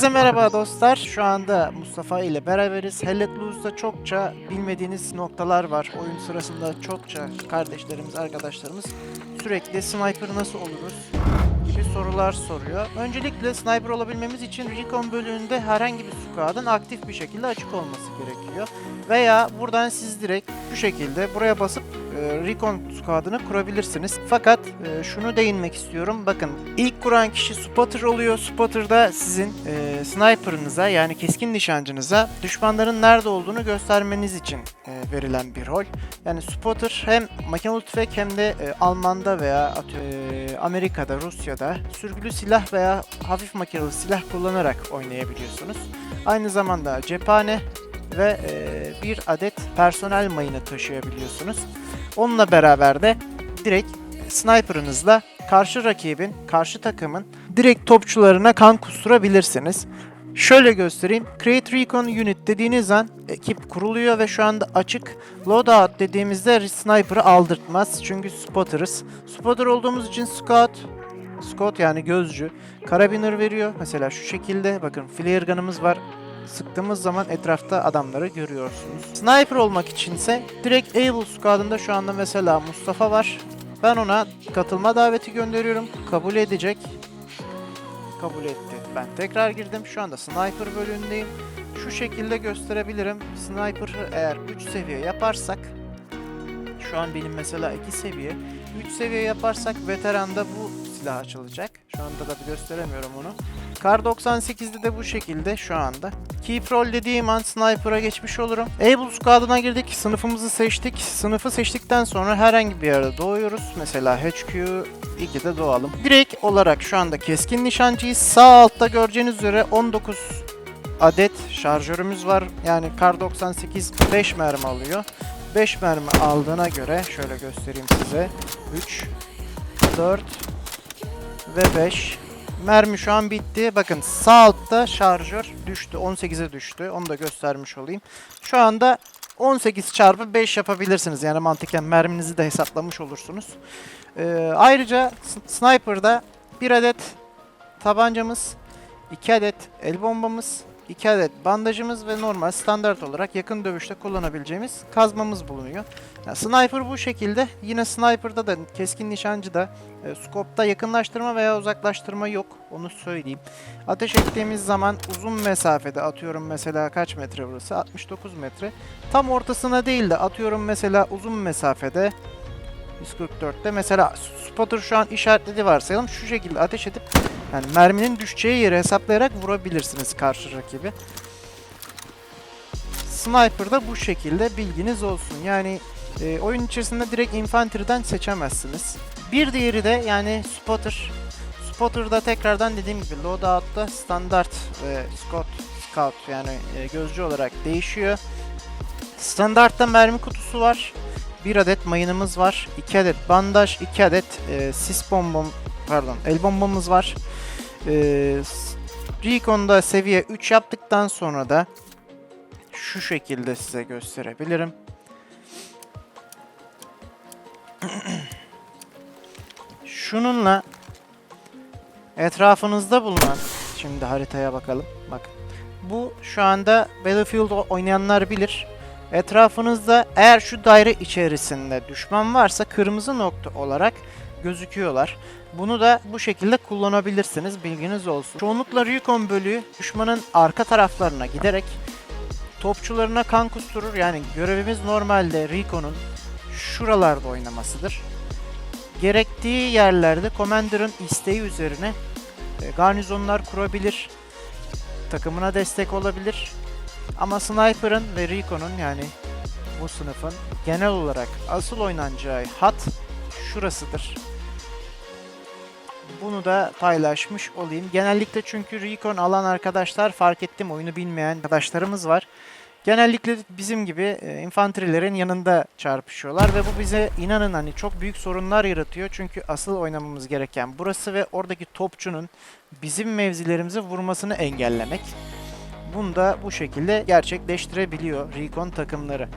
Herkese merhaba dostlar. Şu anda Mustafa ile beraberiz. Hell Let Loose'da çokça bilmediğiniz noktalar var. Oyun sırasında çokça kardeşlerimiz, arkadaşlarımız sürekli sniper nasıl oluruz gibi sorular soruyor. Öncelikle sniper olabilmemiz için Recon bölümünde herhangi bir squad'ın aktif bir şekilde açık olması gerekiyor. Veya buradan siz direkt bu şekilde buraya basıp e, Recon squad'ını kurabilirsiniz. Fakat e, şunu değinmek istiyorum. Bakın ilk kuran kişi spotter oluyor. Spotter'da sizin e, sniper'ınıza yani keskin nişancınıza düşmanların nerede olduğunu göstermeniz için e, verilen bir rol. Yani spotter hem makinalı tüfek hem de e, Alman'da veya atıyor, e, Amerika'da, Rusya'da sürgülü silah veya hafif makinalı silah kullanarak oynayabiliyorsunuz. Aynı zamanda cephane ve e, bir adet personel mayını taşıyabiliyorsunuz. Onunla beraber de direkt sniper'ınızla karşı rakibin, karşı takımın direkt topçularına kan kusturabilirsiniz. Şöyle göstereyim. Create Recon Unit dediğiniz an ekip kuruluyor ve şu anda açık. Loadout dediğimizde sniper'ı aldırtmaz. Çünkü spotter'ız. Spotter olduğumuz için scout, scout yani gözcü, karabiner veriyor. Mesela şu şekilde bakın flare gun'ımız var. Sıktığımız zaman etrafta adamları görüyorsunuz. Sniper olmak içinse direkt Able Squad'ında şu anda mesela Mustafa var. Ben ona katılma daveti gönderiyorum. Kabul edecek. Kabul etti. Ben tekrar girdim. Şu anda Sniper bölümündeyim. Şu şekilde gösterebilirim. Sniper'ı eğer 3 seviye yaparsak şu an benim mesela 2 seviye. 3 seviye yaparsak veteranda bu silah açılacak. Şu anda da gösteremiyorum onu. Kar 98'de de bu şekilde şu anda. Keep roll dediğim an sniper'a geçmiş olurum. Able Squad'ına girdik. Sınıfımızı seçtik. Sınıfı seçtikten sonra herhangi bir yerde doğuyoruz. Mesela HQ 2'de doğalım. Direkt olarak şu anda keskin nişancıyız. Sağ altta göreceğiniz üzere 19 adet şarjörümüz var. Yani Kar 98 5 mermi alıyor. 5 mermi aldığına göre şöyle göstereyim size. 3 4 ve 5 Mermi şu an bitti. Bakın sağ altta şarjör düştü. 18'e düştü. Onu da göstermiş olayım. Şu anda 18 çarpı 5 yapabilirsiniz. Yani mantıken merminizi de hesaplamış olursunuz. Ee, ayrıca sniper'da bir adet tabancamız, 2 adet el bombamız, 2 adet bandajımız ve normal standart olarak yakın dövüşte kullanabileceğimiz kazmamız bulunuyor. Yani sniper bu şekilde. Yine sniper'da da keskin nişancıda e, scope'da yakınlaştırma veya uzaklaştırma yok. Onu söyleyeyim. Ateş ettiğimiz zaman uzun mesafede atıyorum mesela kaç metre burası? 69 metre. Tam ortasına değil de atıyorum mesela uzun mesafede 144'te mesela spotter şu an işaretlediği varsayalım. Şu şekilde ateş edip yani merminin düşeceği yeri hesaplayarak vurabilirsiniz karşı rakibi. Sniper'da bu şekilde bilginiz olsun. Yani e, oyun içerisinde direkt infantry'den seçemezsiniz. Bir diğeri de yani spotter. Spotter'da tekrardan dediğim gibi loadout'ta standart ve scout, scout yani e, gözcü olarak değişiyor. Standartta mermi kutusu var. Bir adet mayınımız var. 2 adet bandaj, 2 adet e, sis bombam, pardon el bombamız var. E, s- Recon'da seviye 3 yaptıktan sonra da şu şekilde size gösterebilirim. Şununla etrafınızda bulunan şimdi haritaya bakalım. Bak. Bu şu anda Battlefield oynayanlar bilir. Etrafınızda eğer şu daire içerisinde düşman varsa kırmızı nokta olarak gözüküyorlar. Bunu da bu şekilde kullanabilirsiniz. Bilginiz olsun. Çoğunlukla Recon bölüğü düşmanın arka taraflarına giderek topçularına kan kusturur. Yani görevimiz normalde Recon'un şuralarda oynamasıdır. Gerektiği yerlerde Commander'ın isteği üzerine e, garnizonlar kurabilir. Takımına destek olabilir. Ama Sniper'ın ve Recon'un yani bu sınıfın genel olarak asıl oynanacağı hat şurasıdır. Bunu da paylaşmış olayım. Genellikle çünkü Recon alan arkadaşlar fark ettim oyunu bilmeyen arkadaşlarımız var. Genellikle bizim gibi e, infanterilerin yanında çarpışıyorlar ve bu bize inanın hani çok büyük sorunlar yaratıyor. Çünkü asıl oynamamız gereken burası ve oradaki topçunun bizim mevzilerimizi vurmasını engellemek. Bunu da bu şekilde gerçekleştirebiliyor Recon takımları.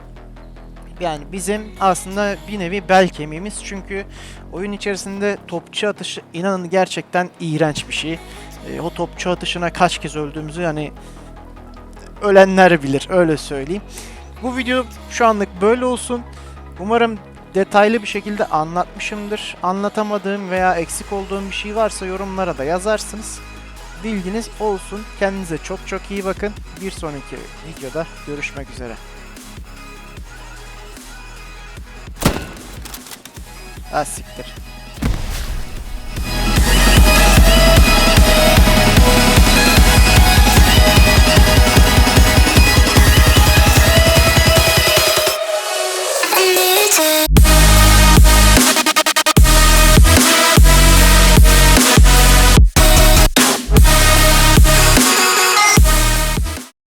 Yani bizim aslında bir nevi bel kemiğimiz çünkü oyun içerisinde topçu atışı inanın gerçekten iğrenç bir şey. e, o topçu atışına kaç kez öldüğümüzü yani ölenler bilir öyle söyleyeyim. Bu video şu anlık böyle olsun. Umarım detaylı bir şekilde anlatmışımdır. Anlatamadığım veya eksik olduğum bir şey varsa yorumlara da yazarsınız. Bilginiz olsun. Kendinize çok çok iyi bakın. Bir sonraki videoda görüşmek üzere. Ha siktir.